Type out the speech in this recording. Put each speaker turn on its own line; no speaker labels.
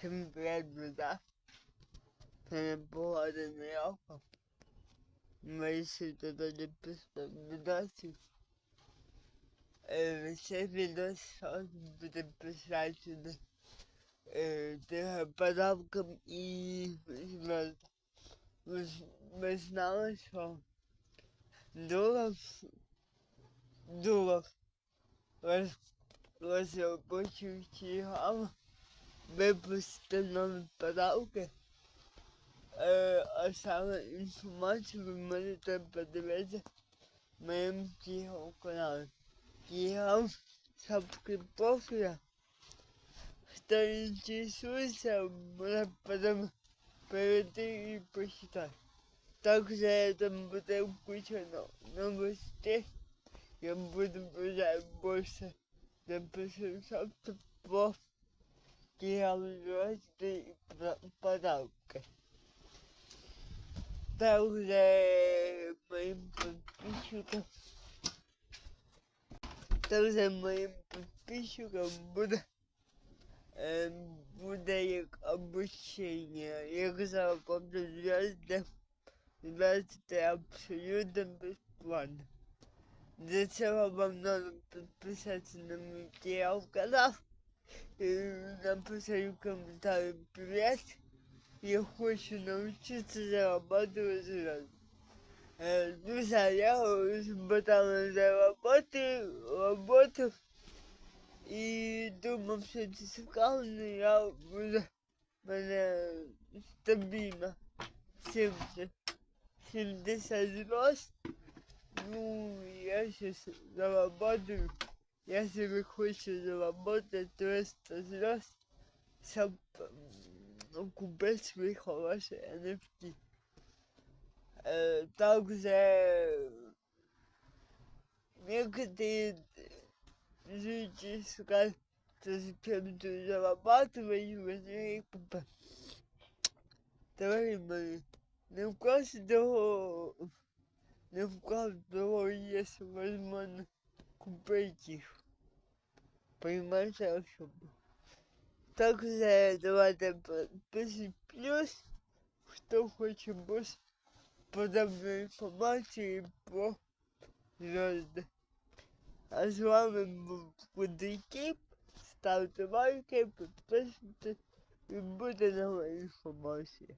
температура перепогодений оком. Вирішив туди написати відосів. Е, Цей відос буде присвячений е, подаркам і зв'язкам. Ви, ж- ви знали, що Дуров, Дуров роз, розробочуючи гам випустив нові подарки. Е, а саме інформацію ви можете подивитися в моєму телеграм-каналі. Телеграм шапки профіля. Хто інтересується, може потім перейти і почитати. Также там буде включено новости. Я буду уже больше написать про диалоги и подарки. Также моим подписчикам также моим подписчикам буде е, буде як обучення, як заробити зв'язки Значить, абсолютно безплатно. Для цього вам треба підписатися на мій телеграм і написати в коментарі «Привет, я хочу навчитися зарабатывать сразу». Э, Друзья, я уже пыталась заработать, работал и думал, что это цікаво, но я уже мене стабільно 70 70 рост. Ну, я сейчас заработаю. Я себе хочу заработать 300 звезд, чтобы ну, купить свои хорошие NFT. Э, также некоторые люди скажут, что зачем ты зарабатываешь, возьми купи. Дорогі мої, не в кожного, не в кожного є можливість купити їх. Понимаете, о чем? Давайте подпишись плюс, хто хоче більше подобної інформації про звезды. А з вами був Кудрикіп. Ставте лайки, підписуйтесь і буде нова інформація.